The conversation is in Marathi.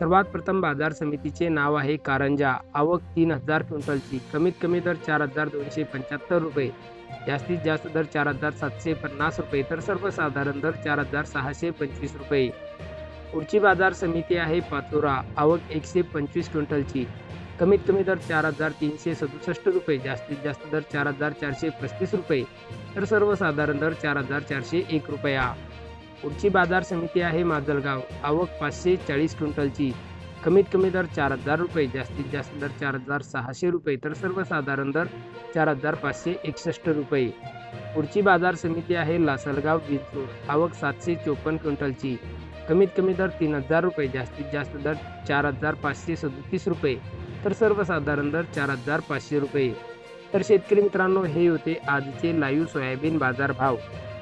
सर्वात प्रथम बाजार समितीचे नाव आहे कारंजा. आवक तीन हजार क्विंटलची. कमीत कमी दर चार हजार दोनशे पंच्याहत्तर रुपये. जास्तीत जास्त दर चार हजार सातशे पन्नास रुपये. तर सर्वसाधारण दर चार हजार सहाशे पंचवीस रुपये. पुढची बाजार समिती आहे पाचोरा. आवक एकशे पंचवीस क्विंटलची. कमीत कमी दर चार हजार तीनशे सदुसष्ट रुपये. जास्तीत जास्त दर चार हजार चारशे पस्तीस रुपये. तर सर्वसाधारण दर चार हजार चारशे एक रुपया. पुढची बाजार समिती आहे माजलगाव. आवक पाचशे चाळीस क्विंटलची. कमीत कमी दर चार हजार रुपये जास्तीत जास्त दर चार हजार सहाशे रुपये तर सर्वसाधारण दर चार हजार पाचशे एकसष्ट रुपये. पुढची बाजार समिती आहे लासलगाव विंचूर आवक सातशे चोपन्न क्विंटलची. कमीत कमी दर तीन हजार रुपये जास्तीत जास्त दर चार हजार पाचशे सदतीस रुपये तर सर्वसाधारण दर चार हजार पाचशे रुपये. तर शेतकरी मित्रांनो हे होते आजचे लाईव्ह सोयाबीन बाजार भाव